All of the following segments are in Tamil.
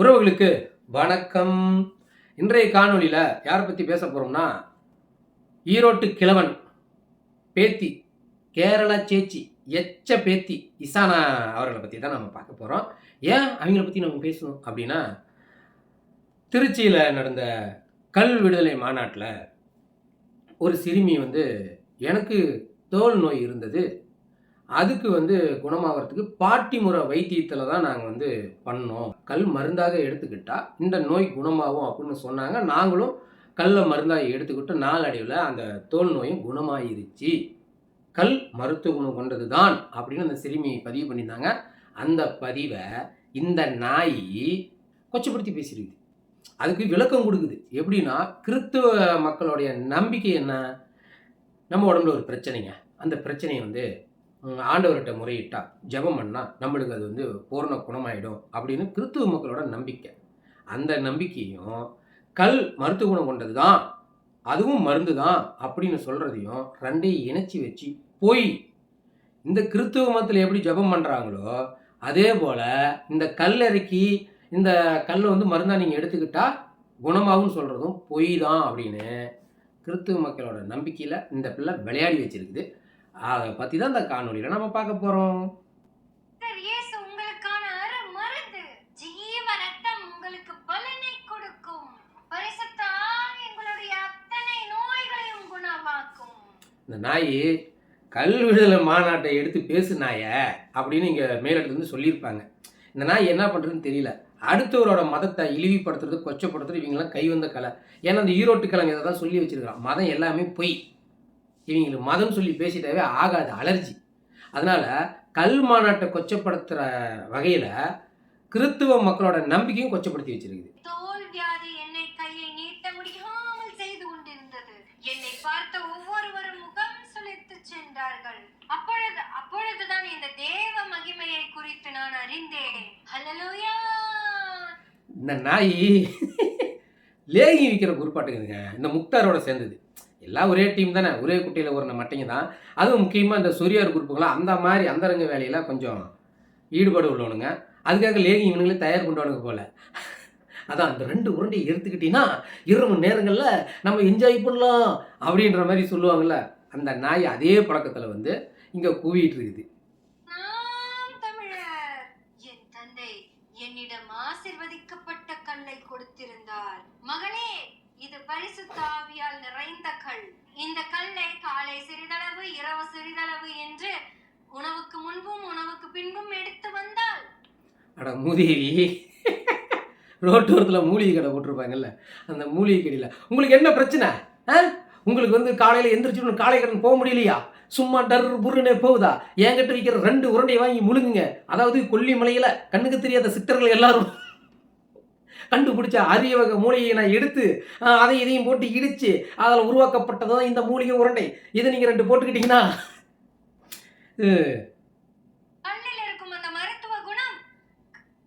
உறவுகளுக்கு வணக்கம். இன்றைய காணொளியில் யாரை பற்றி பேச போகிறோம்னா ஈரோட்டு கிழவன் பேத்தி கேரளா சேச்சி எச்ச பேத்தி இசானா அவர்களை பற்றி தான் நம்ம பார்க்க போகிறோம் ஏன் அவங்கள பற்றி நம்ம பேசணும் அப்படின்னா திருச்சியில் நடந்த கல் விடுதலை மாநாட்டில் ஒரு சிறுமி வந்து எனக்கு தோல் நோய் இருந்தது. அதுக்கு வந்து குணமாகறதுக்கு பாட்டி முறை வைத்தியத்தில் தான் நாங்கள் வந்து பண்ணோம். கல் மருந்தாக எடுத்துக்கிட்டால் இந்த நோய் குணமாகும் அப்படின்னு சொன்னாங்க. நாங்களும் கல்லை மருந்தாக எடுத்துக்கிட்டு நாளடைவில் அந்த தோல் நோயும் குணமாயிருச்சு. கல் மருத்துவ குணம் கொண்டது தான் அப்படின்னு அந்த சிறுமி பதிவு பண்ணியிருந்தாங்க. அந்த பதிவை இந்த நாய் கொச்சப்படுத்தி பேசியிருக்குது அதுக்கு விளக்கம் கொடுக்குது. எப்படின்னா கிறித்துவ மக்களுடைய நம்பிக்கை என்ன? நம்ம உடம்புல ஒரு பிரச்சனைங்க. அந்த பிரச்சனையை வந்து ஆண்டவர்கிட்ட முறையிட்டா ஜெபம் பண்ணால் நம்மளுக்கு அது வந்து பூரண குணமாயிடும் அப்படின்னு கிறித்துவ மக்களோட நம்பிக்கை. அந்த நம்பிக்கையும் கல் மருத்துவ குணம் கொண்டது தான் அதுவும் மருந்து தான் அப்படின்னு சொல்கிறதையும் ரெண்டையும் இணைச்சி வச்சு போய் இந்த கிறித்துவ மதத்தில் எப்படி ஜெபம் பண்ணுறாங்களோ அதே போல் இந்த கல்லறைக்கு இந்த கல்லை வந்து மருந்தாக நீங்கள் எடுத்துக்கிட்டால் குணமாகும்னு சொல்கிறதும் பொய் தான் அப்படின்னு கிறித்துவ மக்களோட நம்பிக்கையில் இந்த பிள்ளை விளையாடி வச்சிருக்குது. அதை பற்றி தான் இந்த காணொலியில் நம்ம பார்க்க போகிறோம் இந்த நாய் கல் விடுதலை மாநாட்டை எடுத்து பேசு நாய அப்படின்னு இங்கே மேலிடத்துலேருந்து சொல்லியிருப்பாங்க. இந்த நாய் என்ன பண்ணுறதுன்னு தெரியல. அடுத்தவரோட மதத்தை இழிவுபடுத்துறது கொச்சப்படுத்துறது இவங்கெல்லாம் கை வந்த கலை. ஏன்னா அந்த ஈரோட்டு கிழங்கு இதை தான் சொல்லி வச்சிருக்கிறான். மதம் எல்லாமே பொய். இவங்களுக்கு மதம் சொல்லி பேசிட்டாவே ஆகாது அலர்ஜி. அதனால கல் மாநாட்டை கொச்சப்படுத்துகிற வகையில் கிறித்துவ மக்களோட நம்பிக்கையும் கொச்சப்படுத்தி வச்சிருக்குது. தோல் வியாதி என்னை கையை நீட்ட முடியாமல் செய்து கொண்டிருந்தது. என்னை பார்த்த ஒவ்வொருவரும் முகம் சுளித்து சென்றார்கள். அப்பொழுது அப்பொழுதுதான் இந்த தேவ மகிமையை குறித்து நான் அறிந்தேன். ஹalleluya இந்த நாய் லேகி விற்கிற குரூப்பாட்டுக்குதுங்க. இந்த முக்தாரோட சேர்ந்தது. எல்லாம் ஒரே டீம் தானே. ஒரே குட்டியில் ஒரு மட்டைங்க தான் அதுவும் முக்கியமாக இந்த சொரியார் குரூப்புங்களாம் அந்த மாதிரி அந்தரங்க வேலையில் கொஞ்சம் ஈடுபாடு உள்ளவனுங்க. அதுக்காக லேகி இவனுங்களே தயார் பண்ணுவானுங்க போல. அதான் அந்த ரெண்டு உருண்டையை எடுத்துக்கிட்டீங்கன்னா இரவு நேரங்களில் நம்ம என்ஜாய் பண்ணலாம் அப்படின்ற மாதிரி சொல்லுவாங்கள்ல அந்த நாய் அதே பழக்கத்தில் வந்து இங்கே கூவிட்டு இருக்குது நாம் தமிழர் என் தந்தை என்னிடம் ஆசிர்வதிக்கப்பட்ட கல்லை கொடுத்திருந்தார் மகனே இது நிறைந்த கல் இந்த கல்லை காலை சிறிதளவு இரவு சிறிதளவு என்று உணவுக்கு முன்பும் உணவுக்கு பின்பும் எடுத்து வந்தால் அட மூதேவி ரோட்டோரத்தில் மூலிகை கடை போட்டிருப்பாங்கல்ல அந்த மூலிகை கடையில். உங்களுக்கு என்ன பிரச்சனை? ஆ? உங்களுக்கு வந்து காலையில் எந்திரிச்சு காலை கடன் போக முடியலையா? சும்மா டர் புருனே போகுதா? என்கிட்ட விற்கிற ரெண்டு உருண்டையை வாங்கி முழுங்குங்க. அதாவது கொல்லிமலையில் கண்ணுக்கு தெரியாத சித்தர்கள் எல்லாரும். கண்டுபிடிச்ச அரிய வகை மூலிகையை நான் எடுத்து அதை இதையும் போட்டு இடித்து அதில் உருவாக்கப்பட்டதான் இந்த மூலிகை உருண்டை. இதை நீங்கள் ரெண்டு போட்டுக்கிட்டீங்கன்னா அஹ், கல்லில் இருக்கும் அந்த மருத்துவ குணம்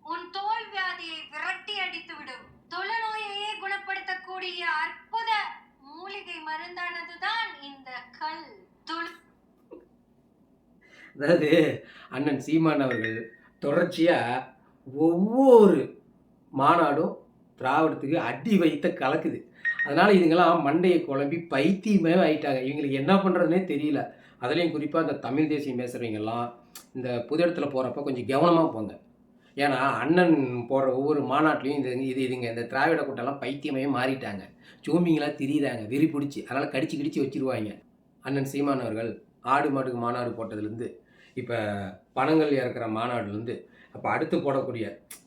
உன் தோல் வியாதியை விரட்டி அடித்து விடும் தொழுநோயையே குணப்படுத்தக்கூடிய அற்புத மூலிகை மருந்தானதுதான் இந்த கல். தொழு அதாவது அண்ணன் சீமான் அவர்கள் தொடர்ச்சியாக ஒவ்வொரு மாநாடும் திராவிடத்துக்கு அடி வைத்த கலக்குது. அதனால் இதுங்கெல்லாம் மண்டையை குழம்பி பைத்தியமே ஆயிட்டாங்க. இவங்களுக்கு என்ன பண்ணுறதுனே தெரியல. அதுலேயும் குறிப்பாக இந்த தமிழ் தேசியம் பேசுகிறவங்கெல்லாம் இந்த புது இடத்துல போகிறப்ப கொஞ்சம் கவனமாக போங்க. ஏன்னா அண்ணன் போடுற ஒவ்வொரு மாநாட்டிலையும் இது இது இதுங்க இந்த திராவிட கூட்டம்லாம் பைத்தியமே மாறிட்டாங்க. சோமிங்களாக திரியிறாங்க. வெறி பிடிச்சி. அதனால் கடிச்சு கிடிச்சு வச்சிருவாங்க. அண்ணன் சீமான் அவர்கள் ஆடு மாடுக்கு மாநாடு போட்டதுலேருந்து இப்போ பணங்கள் இறக்குற மாநாடுலேருந்து அப்போ அடுத்து போடக்கூடிய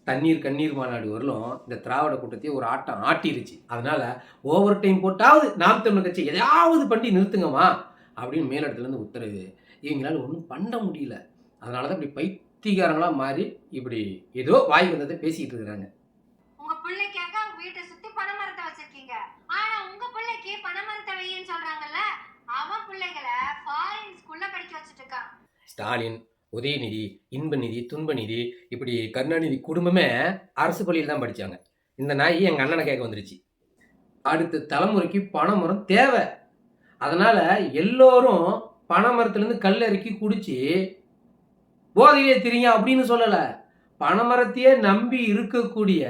தண்ணீர் கண்ணீர் மாநாடு வரலும் இந்த திராவிட கூட்டத்தையே ஒரு ஆட்டம் ஆட்டிருச்சு. அதனால் ஓவர் டைம் போட்டாவது நாம் தமிழ் கட்சி எதையாவது பண்ணி நிறுத்துங்கம்மா அப்படின்னு மேலிடத்துலேருந்து உத்தரவு. இவங்களால ஒன்றும் பண்ண முடியல. அதனால தான் இப்படி பைத்தியக்காரங்களாக மாறி இப்படி ஏதோ வாய் வந்ததை பேசிக்கிட்டு இருக்கிறாங்க. அவன் பிள்ளைகளை ஃபாரின் ஸ்கூல்ல படிக்க வச்சிட்டு இருக்கான். ஸ்டாலின் உதயநிதி இன்பநிதி துன்பநிதி இப்படி கருணாநிதி குடும்பமே அரசு பள்ளியில் தான் படித்தாங்க இந்த நாய் எங்கள் அண்ணனை கேட்க வந்துருச்சு. அடுத்த தலைமுறைக்கு பணமரம் தேவை. அதனால் எல்லோரும் பனைமரத்துலேருந்து கல் இறக்கி குடிச்சு போதையிலே திரிங்க அப்படின்னு சொல்லலை. பனைமரத்தையே நம்பி இருக்கக்கூடிய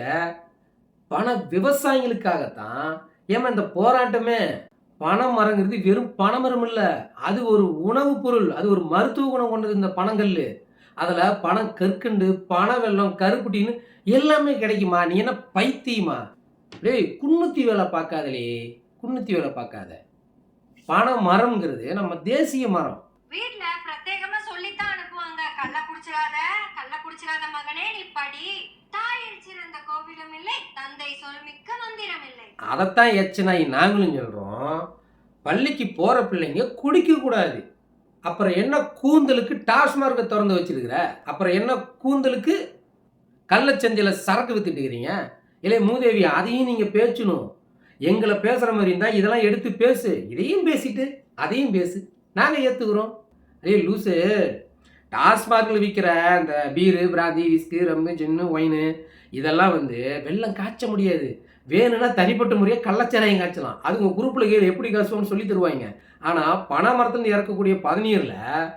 பண விவசாயிகளுக்காகத்தான் ஏமா இந்த போராட்டமே பனைமரங்கிறது வெறும் பனைமரம் இல்லை. அது ஒரு உணவுப் பொருள். அது ஒரு மருத்துவ குணம் கொண்டது இந்த பனங்கல் அதில் பணம் கற்கண்டு பனை வெள்ளம் கருப்புட்டின்னு எல்லாமே கிடைக்குமா? நீ என்ன பைத்தியமா? டேய் குன்னுத்தி வேலை பார்க்காதலே. குன்னுத்தி வேலை பார்க்காத. பனை மரம்ங்கிறது நம்ம தேசிய மரம். வீட்ல பிரத்யேகமா சொல்லித்தான் அனுப்புவாங்க. கள்ள குடிச்சிடாத. கள்ள மகனே நீ படி தாயில் சிறந்த கோவிலும் இல்லை தந்தை சொல்மிக்க மந்திரம் இல்லை அதைத்தான் எச்சனாய் நாங்களும் சொல்கிறோம் பள்ளிக்கு போகிற பிள்ளைங்க குடிக்கக்கூடாது அப்புறம் என்ன கூந்தலுக்கு டாஸ்மார்க்கை திறந்து வச்சிருக்கிற? அப்புறம் என்ன கூந்தலுக்கு கள்ளச்சந்தையில் சரக்கு வித்துட்டுக்கிறீங்க? இல்லை மூதேவி அதையும் நீங்கள் பேசணும். எங்களை பேசுகிற மாதிரி இருந்தால் இதெல்லாம் எடுத்து பேசு. இதையும் பேசிட்டு அதையும் பேசு. நாங்கள் ஏற்றுக்குறோம் அதே லூசு டாஸ்மாகில் விற்கிற அந்த beer brandy whisky rum gin wine இதெல்லாம் வந்து வெள்ளம் காய்ச்ச முடியாது. வேணும்னா தனிப்பட்ட முறையாக கள்ளச்சாராயம் காய்ச்சலாம். அது உங்கள் குரூப்பில் கேள் எப்படி காய்ச்சுவோம்னு சொல்லி தருவாங்க. ஆனால் பனை மரத்துலேருந்து இறக்கக்கூடிய பதநீரில்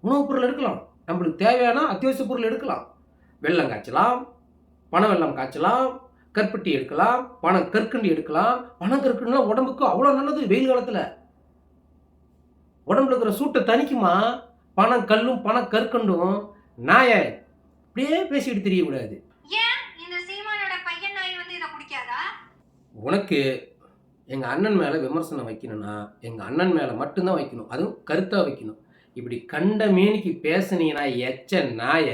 உணவுப் பொருள் எடுக்கலாம். நம்மளுக்கு தேவையான அத்தியாவசிய பொருள் எடுக்கலாம். வெள்ளம் காய்ச்சலாம் பனை வெள்ளம் காய்ச்சலாம் கற்பட்டி எடுக்கலாம் பணம் கற்கண்டு எடுக்கலாம். பணம் கற்கண்டுலாம் உடம்புக்கு அவ்வளோ நல்லது வெயில் காலத்தில். உடம்புல இருக்கிற சூட்டை தணிக்குமா? பணம் கல்லும் பணம் கற்கண்டும் நாய இப்படியே பேசிக்கிட்டு தெரியக்கூடாது. ஏன்? இந்த சீமானோட பையன் நாய் வந்து இதை குடிக்காதா? உனக்கு எங்கள் அண்ணன் மேலே விமர்சனம் வைக்கணும்னா எங்கள் அண்ணன் மேலே மட்டும்தான் வைக்கணும். அதுவும் கருத்தாக வைக்கணும். இப்படி கண்ட மேனிக்கு பேசுனீங்கன்னா எச்ச நாய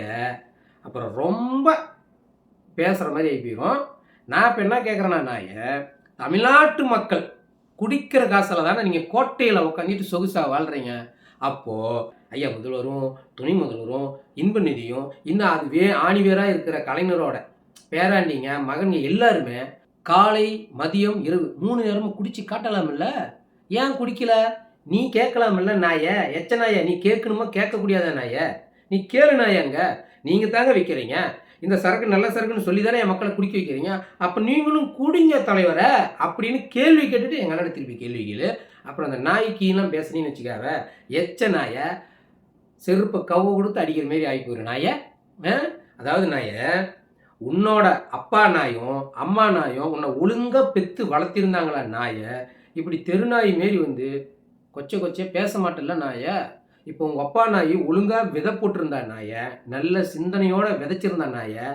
அப்புறம் ரொம்ப பேசுகிற மாதிரி ஆகி போயிடும் நான் இப்போ என்ன கேட்குறேன்னா நாய தமிழ்நாட்டு மக்கள் குடிக்கிற காசில் தானே நீங்கள் கோட்டையில் உட்காந்துட்டு சொகுசாக வாழ்கிறீங்க அப்போது ஐயா முதல்வரும் துணை முதல்வரும் இன்ப நிதியும் இன்னும் அது வே ஆணிவேராக இருக்கிற கலைஞரோட பேராண்டிங்க மகன் எல்லாருமே காலை மதியம் இரவு மூணு நேரமும் குடிச்சு காட்டலாம்ல ஏன் குடிக்கல? நீ கேட்கலாம்ல நாய? எச்ச நாய நீ கேட்கணுமா? கேட்கக்கூடியாத நாய? நீ கேளு நாயங்க நீங்கள் தாங்க வைக்கிறீங்க. இந்த சரக்கு நல்ல சரக்குன்னு சொல்லி தானே என் மக்களை குடிக்க வைக்கிறீங்க. அப்போ நீங்களும் குடிங்க தலைவரை அப்படின்னு கேள்வி கேட்டுட்டு எங்கள் அண்ணன் திருப்பி கேள்வி கேளு. அப்புறம் அந்த நாய்க்கீலாம் பேசுனீன்னு வச்சுக்காவ எச்ச நாயை செருப்பை கவ்வ கொடுத்து அடிக்கிற மாரி ஆகி போயிடும் நாயை ஆ? அதாவது நாயை உன்னோட அப்பா நாயும் அம்மா நாயும் உன்னை ஒழுங்கா பெற்று வளர்த்திருந்தாங்களா நாயை? இப்படி தெருநாய் மாரி வந்து கொச்சை கொச்சை பேச மாட்டேல்ல நாயை? இப்போ உங்கள் அப்பா நாய் ஒழுங்காக விதை போட்டிருந்தா நாயை? நல்ல சிந்தனையோடு விதைச்சிருந்தா நாயை?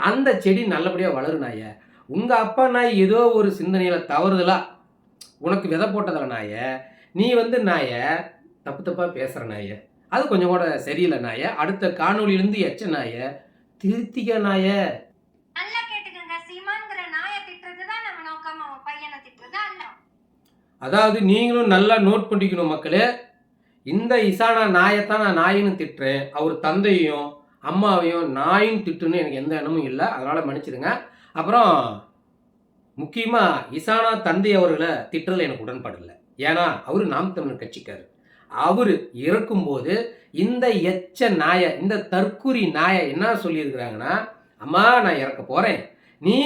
அந்த செடி நல்லபடியாக வளரும் நாயை? உங்கள் அப்பா நாய் ஏதோ ஒரு சிந்தனையில் தவறுதலாக உனக்கு விதை போட்டதில்ல நாய நீ வந்து நாய தப்பு தப்பா பேசுற நாய. அது கொஞ்சம் கூட சரியில்லை நாய. அடுத்த காணொளியிலிருந்து எச்ச நாய திருத்திக்க நாய. அதாவது நீங்களும் நல்லா நோட் பண்ணிக்கணும் மக்களே. இந்த இசானா நாயைத்தான் நான் நாயின்னு திட்டுறேன். அவர் தந்தையும் அம்மாவையும் நாயும் திட்டுன்னு எனக்கு எந்த எண்ணமும் இல்லை. அதனால் மன்னிச்சிடுங்க. அப்புறம் முக்கியமாக இசானா தந்தை அவர்களை திட்டல் எனக்கு உடன்பாடு ஏன்னா அவர் நாம் தமிழர் கட்சிக்கார் அவர் இறக்கும்போது இந்த எச்ச நாயை இந்த தற்குறி நாயை என்ன சொல்லியிருக்கிறாங்கன்னா அம்மா நான் இறக்க போகிறேன் நீ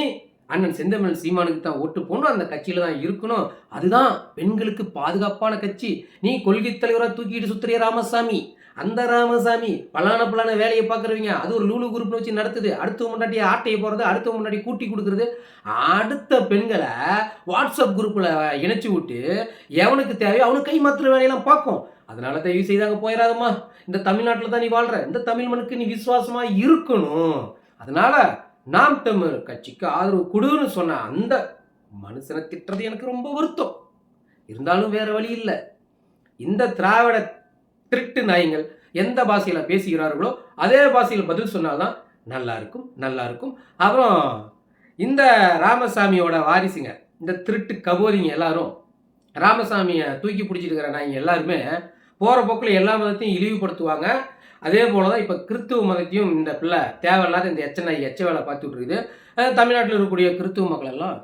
அண்ணன் செந்தமிழ் சீமானுக்கு தான் ஓட்டு போகணும் அந்த கட்சியில் தான் இருக்கணும். அதுதான் பெண்களுக்கு பாதுகாப்பான கட்சி. நீ கொள்கை தலைவராக தூக்கிட்டு சுத்துறிய ராமசாமி? அந்த ராமசாமி பலான பலான வேலையை பார்க்குறவங்க அது ஒரு லூலு குரூப்னு வச்சு நடத்துது. அடுத்த முன்னாடி ஆட்டையை போகிறது அடுத்த முன்னாடி கூட்டி கொடுக்குறது. அடுத்த பெண்களை வாட்ஸ்அப் குரூப்பில் இணைச்சி விட்டு எவனுக்கு தேவையோ அவனுக்கு கை மாத்திர வேலையெல்லாம் பார்க்கும். அதனால தயவு செய்தாங்க போயிடாதம்மா இந்த தமிழ்நாட்டில் தான் நீ வாழ்கிற இந்த தமிழ் மனுக்கு நீ விசுவாசமாக இருக்கணும். அதனால நாம் தமிழ் கட்சிக்கு ஆதரவு கொடுன்னு சொன்ன அந்த மனுஷனை திட்டுறது எனக்கு ரொம்ப வருத்தம். இருந்தாலும் வேறு வழி இல்லை. இந்த திராவிட திருட்டு நாயங்கள் எந்த பாஷையில் பேசுகிறார்களோ அதே பாஷையில் பதில் சொன்னால்தான் நல்லா இருக்கும் நல்லா இருக்கும் அப்புறம் இந்த ராமசாமியோட வாரிசுங்க இந்த திருட்டு கபோரிங்க எல்லாரும் ராமசாமியை தூக்கி பிடிச்சிருக்கிற நாய்ங்க எல்லாருமே போகிற போக்கில் எல்லா மதத்தையும் இழிவுபடுத்துவாங்க. அதே போல தான் இப்போ கிறித்துவ மதத்தையும் இந்த பிள்ளை தேவையில்லாத இந்த எச்ச எச்ச வேலை பார்த்துட்டு இருக்குது. தமிழ்நாட்டில் இருக்கக்கூடிய கிறித்துவ மக்கள் எல்லாம்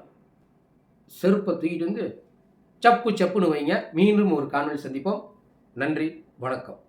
செருப்பை தூக்கிட்டு வந்து சப்பு சப்புன்னு வைங்க. மீண்டும் ஒரு காணொலி சந்திப்போம். நன்றி. வணக்கம்.